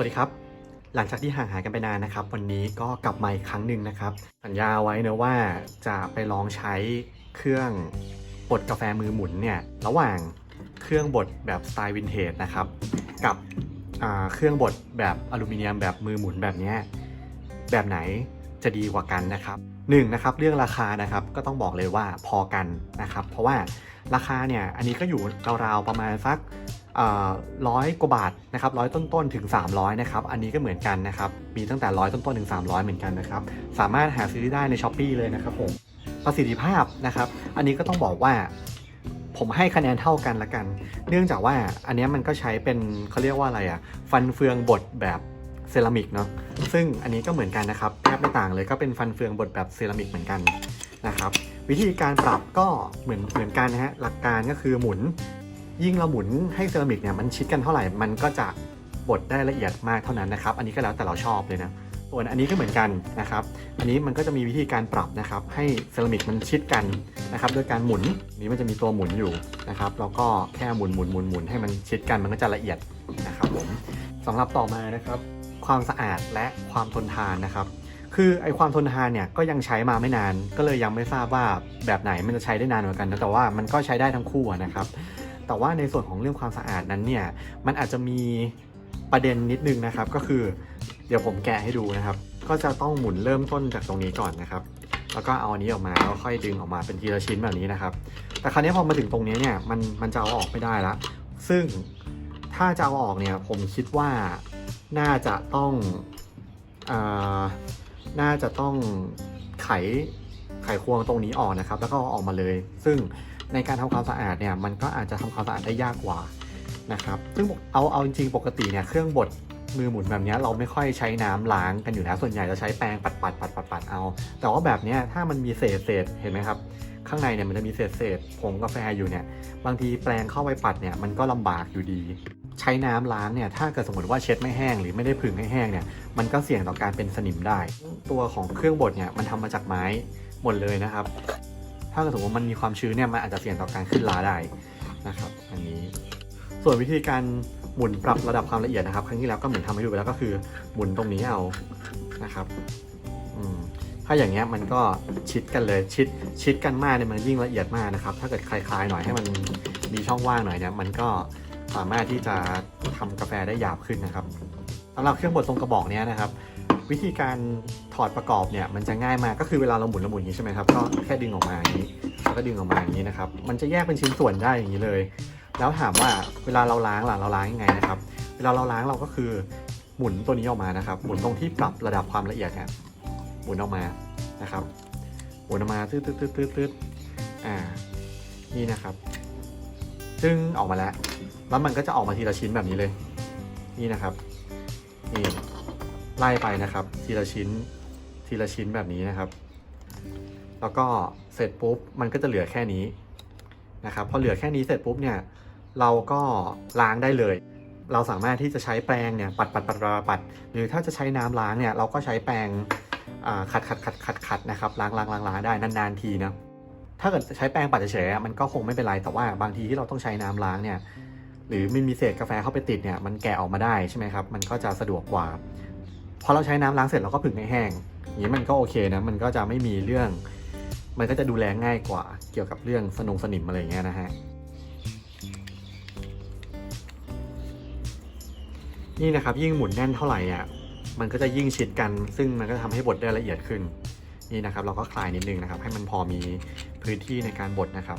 สวัสดีครับ หลังจากที่ห่างหายกันไปนานนะครับ วันนี้ก็กลับมาอีกครั้งหนึ่งนะครับ สัญญาไว้เนะว่าจะไปลองใช้เครื่องบดกาแฟมือหมุนเนี่ยระหว่างเครื่องบดแบบสไตล์วินเทจนะครับ กับเครื่องบดแบบอลูมิเนียมแบบมือหมุนแบบนี้แบบไหนจะดีกว่ากันนะครับหนึ่งนะครับเรื่องราคานะครับก็ต้องบอกเลยว่าพอกันนะครับ เพราะว่าราคาเนี่ยอันนี้ก็อยู่ราวๆประมาณสัก ร้อยกว่าบาทนะครับร้อยต้นๆถึง 300นะครับอันนี้ก็เหมือนกันนะครับมีตั้งแต่ร้อยต้นๆถึง 300 เหมือนกันนะครับสามารถหาซื้อได้ใน s h อ p e e เลยนะครับผมประสิทธิภาพนะครับอันนี้ก็ต้องบอกว่าผมให้คะแนนเท่ากันละกัน เนื่องจากว่าอันนี้มันก็ใช้เป็นเขาเรียกว่าอะไรอะฟันเฟืองบดแบบเซรามิกเนาะซึ่งอันนี้ก็เหมือนกันนะครับแทบไม่ต่างเลยก็เป็นฟันเฟืองบดแบบเซรามิกเหมือนกันนะครับวิธีการปรับก็เหมือนเหมือนกันนะฮะหลักการก็คือหมุน ยิ่งเราหมุนให้เซรามิกเนี่ยมันชิดกันเท่าไหร่ มันก็จะบดได้ละเอียดมากเท่านั้นนะครับ อันนี้ก็แล้วแต่เราชอบเลยนะ ส่วนอันนี้ก็เหมือนกันนะครับ อันนี้มันก็จะมีวิธีการปรับนะครับ ให้เซรามิกมันชิดกันนะครับ โดยการหมุนนี้มันจะมีตัวหมุนอยู่นะครับ แล้วก็แค่หมุนหมุนหมุนหมุนให้มันชิดกันมันก็จะละเอียดนะครับผมสำหรับต่อมานะครับ ความสะอาดและความทนทานนะครับคือไอความทนทานเนี่ยก็ยังใช้มาไม่นาน ก็เลยยังไม่ทราบว่าแบบไหนมันจะใช้ได้นานกว่ากันนะแต่ว่ามันก็ใช้ได้ทั้งคู่นะครับ แต่ว่าในส่วนของเรื่องความสะอาดนั้นเนี่ย มันอาจจะมีประเด็นนิดนึงนะครับ ก็คือ เดี๋ยวผมแกะให้ดูนะครับ ก็จะต้องหมุนเริ่มต้นจากตรงนี้ก่อนนะครับ แล้วก็เอาอันนี้ออกมาแล้วค่อยดึงออกมาเป็นทีละชิ้นแบบนี้นะครับ แต่คราวนี้พอมาถึงตรงนี้เนี่ย มันมันจะเอาออกไม่ได้ละ ซึ่งถ้าจะเอาออกเนี่ย ผมคิดว่าน่าจะต้องอ่าน่าจะต้องไขไขควงตรงนี้ออกนะครับ แล้วก็ออกมาเลย ซึ่ง ในการทำความสะอาดเนี่ยมันก็อาจจะทำความสะอาดได้ยากกว่านะครับซึ่งเอาเอาจริงๆปกติเนี่ยเครื่องบดมือหมุนแบบนี้เราไม่ค่อยใช้น้ำล้างกันอยู่แล้วส่วนใหญ่จะใช้แปรงปัดปัดปัดปัดปัดเอา แต่ว่าแบบนี้ถ้ามันมีเศษเศษเห็นไหมครับ ข้างในเนี่ยมันจะมีเศษเศษผงกาแฟอยู่เนี่ย บางทีแปรงเข้าไปปัดเนี่ยมันก็ลำบากอยู่ดี ใช้น้ำล้างเนี่ยถ้าเกิดสมมติว่าเช็ดไม่แห้งหรือไม่ได้ผึ่งให้แห้งเนี่ยมันก็เสี่ยงต่อการเป็นสนิมได้ ตัวของเครื่องบดเนี่ยมันทำมาจากไม้หมดเลยนะครับ ถ้าเกิดสมมติมันมีความชื้นเนี่ยมันอาจจะเสี่ยงต่อการขึ้นลาได้นะครับอันนี้ส่วนวิธีการหมุนปรับระดับความละเอียดนะครับ ครั้งที่แล้วก็เหมือนทำให้ดูไปแล้วก็คือหมุนตรงนี้เอานะครับถ้าอย่างเงี้ยมันก็ชิดกันเลยชิดชิดกันมากเนี่ยมันยิ่งละเอียดมากนะครับ ถ้าเกิดคลายๆหน่อยให้มันมีช่องว่างหน่อยเนี่ยมันก็สามารถที่จะทำกาแฟได้หยาบขึ้นนะครับสำหรับเครื่องบดทรงกระบอกเนี้ยนะครับ วิธีการ อดประกอบเนี่ยมันจะง่ายมากก็คือเวลาเราหมุนเราหมุนอย่างนี้ใช่ไหมครับก็แค่ดึงออกมาอย่างนี้แล้วก็ดึงออกมาอย่างนี้นะครับมันจะแยกเป็นชิ้นส่วนได้อย่างนี้เลย แล้วถามว่าเวลาเราล้างล่ะเราล้างยังไงนะครับเวลาเราล้างเราก็คือหมุนตัวนี้ออกมานะครับ หมุนตรงที่ปรับระดับความละเอียดเนี่ยหมุนออกมานะครับหมุนออกมาตืดตืดตืดตืดตืดอ่านี่นะครับ ซึ่งออกมาแล้ว แล้วมันก็จะออกมาทีละชิ้นแบบนี้เลย นี่นะครับนี่ไล่ไปนะครับ ทีละชิ้น ทีละชิ้นแบบนี้นะครับ แล้วก็เสร็จปุ๊บมันก็จะเหลือแค่นี้นะครับพอเหลือแค่นี้เสร็จปุ๊บเนี่ยเราก็ล้างได้เลย เราสามารถที่จะใช้แปรงเนี่ยปัดปัดปัดปัดปัดหรือถ้าจะใช้น้ำล้างเนี่ยเราก็ใช้แปรงขัดขัดขัดขัดขัดนะครับล้างล้างล้างล้างได้นานๆทีนะถ้าเกิดใช้แปรงปัดเฉยๆมันก็คงไม่เป็นไรแต่ว่าบางทีที่เราต้องใช้น้ำล้างเนี่ยหรือมันมีเศษกาแฟเข้าไปติดเนี่ยมันแกะออกมาได้ใช่ไหมครับมันก็จะสะดวกกว่าพอเราใช้น้ำล้างเสร็จเราก็ผึ่งให้แห้ง นี้มันก็โอเคนะมันก็จะไม่มีเรื่อง มันก็จะดูแลง่ายกว่า เกี่ยวกับเรื่องสนงสนิมอะไรอย่างเงี้ยนะฮะนี่นะครับยิ่งหมุนแน่นเท่าไหร่อะมันก็จะยิ่งชิดกัน ซึ่งมันก็ทำให้บดได้ละเอียดขึ้นนี่นะครับ เราก็คลายนิดนึงนะครับ ให้มันพอมีพื้นที่ในการบดนะครับ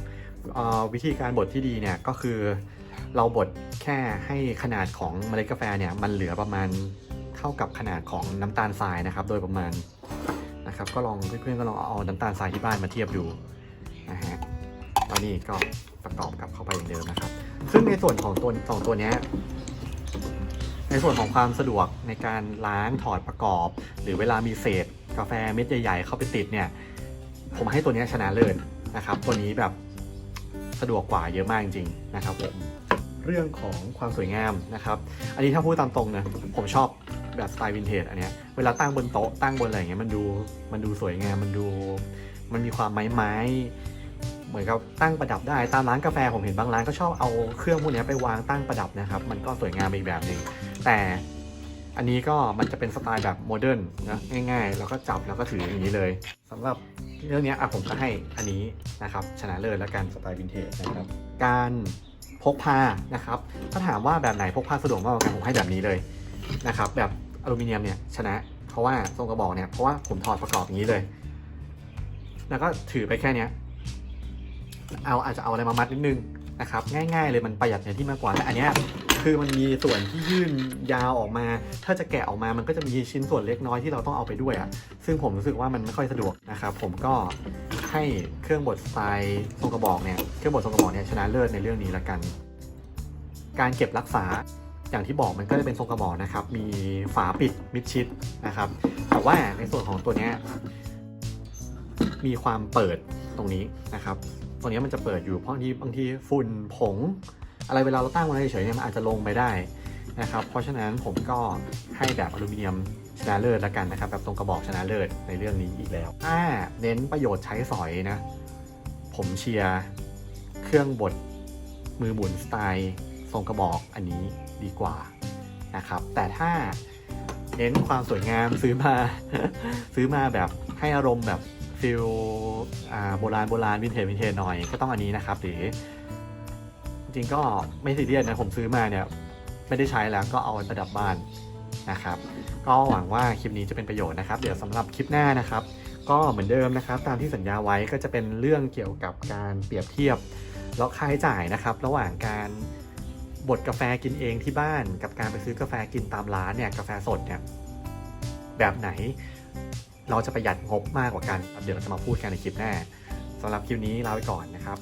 อ่อวิธีการบดที่ดีเนี่ยก็คือเราบดแค่ให้ขนาดของเมล็ดกาแฟเนี่ยมันเหลือประมาณ เท่ากับขนาดของน้ำตาลทรายนะครับ โดยประมาณนะครับ ก็ลองเพื่อนๆก็ลองเอาน้ำตาลทรายที่บ้านมาเทียบดูนะฮะแล้วนี่ก็ประกอบกลับเข้าไปอย่างเดิมนะครับ ซึ่งในส่วนของตัวสองตัวนี้ในส่วนของความสะดวกในการล้างถอดประกอบ หรือเวลามีเศษ กาแฟเม็ดใหญ่ ๆ เข้าไปติดเนี่ย ผมให้ตัวนี้ชนะเลิศนะครับ ตัวนี้แบบสะดวกกว่าเยอะมากจริงๆนะครับผมเรื่องของความสวยงามนะครับ อันนี้ถ้าพูดตามตรงนะผมชอบ แบบสไตล์วินเทจอันเนี้ยเวลาตั้งบนโต๊ะตั้งบนอะไรอย่างเงี้ยมันดูมันดูสวยงามมันดู มันมีความไม้ไม้เหมือนกับตั้งประดับได้ตามร้านกาแฟผมเห็นบางร้านก็ชอบเอาเครื่องพวกนี้ไปวางตั้งประดับนะครับ มันก็สวยงามอีกแบบหนึ่งแต่อันนี้ก็มันจะเป็นสไตล์แบบโมเดิร์นนะง่ายๆ แล้วก็จับแล้วก็ถืออย่างนี้เลยสำหรับเรื่องนี้อะผมก็ให้อันนี้นะครับชนะเลิศแล้วกันสไตล์วินเทจนะครับ การพกพานะครับ ถ้าถามว่าแบบไหนพกพาสะดวกมากกว่ากันผมให้แบบนี้เลย นะครับแบบอลูมิเนียมเนี่ยชนะ เพราะว่าทรงกระบอกเนี่ยเพราะว่าผมถอดประกอบอย่างนี้เลย แล้วก็ถือไปแค่เนี้ยเอาอาจจะเอาอะไรมามัดนิดนึงนะครับ ง่าย ๆ เลยมันประหยัดในที่มากกว่าแต่อันเนี้ยคือมันมีส่วนที่ยื่นยาวออกมา ถ้าจะแกะออกมามันก็จะมีชิ้นส่วนเล็กน้อยที่เราต้องเอาไปด้วยอะ่ะ ซึ่งผมรู้สึกว่ามันไม่ค่อยสะดวกนะครับ ผมก็ให้เครื่องบดสไตล์ทรงกระบอกเนี่ย เครื่องบดทรงกระบอกเนี่ยชนะเลิศในเรื่องนี้ละกัน การเก็บรักษา อย่างที่บอกมันก็จะเป็นทรงกระบอกนะครับ มีฝาปิดมิดชิดนะครับ แต่ว่าในส่วนของตัวนี้มีความเปิดตรงนี้นะครับ ตรงนี้มันจะเปิดอยู่เพราะที่บางทีฝุ่นผง อะไรเวลาเราตั้งไว้เฉยๆเนี่ยมันอาจจะลงไปได้นะครับ เพราะฉะนั้นผมก็ให้แบบอลูมิเนียมชนะเลิศละกันนะครับแบบตรงกระบอกชนะเลิศในเรื่องนี้อีกแล้วถ้าเน้นประโยชน์ใช้สอยนะ ผมเชียร์เครื่องบดมือหมุนสไตล์ ทรงกระบอกอันนี้ดีกว่านะครับ แต่ถ้าเน้นความสวยงามซื้อมา ซื้อมาแบบให้อารมณ์แบบฟิลโบราณโบราณวินเทจวินเทจหน่อยก็ต้องอันนี้นะครับหรือจริงก็ไม่ซีเรียสนะผมซื้อมาเนี่ยไม่ได้ใช้แล้วก็เอาไว้ประดับบ้านนะครับ ก็หวังว่าคลิปนี้จะเป็นประโยชน์นะครับ เดี๋ยวสำหรับคลิปหน้านะครับ ก็เหมือนเดิมนะครับ ตามที่สัญญาไว้ก็จะเป็นเรื่องเกี่ยวกับการเปรียบเทียบแล้วค่าใช้จ่ายนะครับ ระหว่างการ บดกาแฟกินเองที่บ้านกับการไปซื้อกาแฟกินตามร้านเนี่ยกาแฟสดเนี่ยแบบไหนเราจะประหยัดงบมากกว่ากัน เดี๋ยวเราจะมาพูดกันในคลิปหน้าสำหรับคลิปนี้ลาไปก่อนนะครับ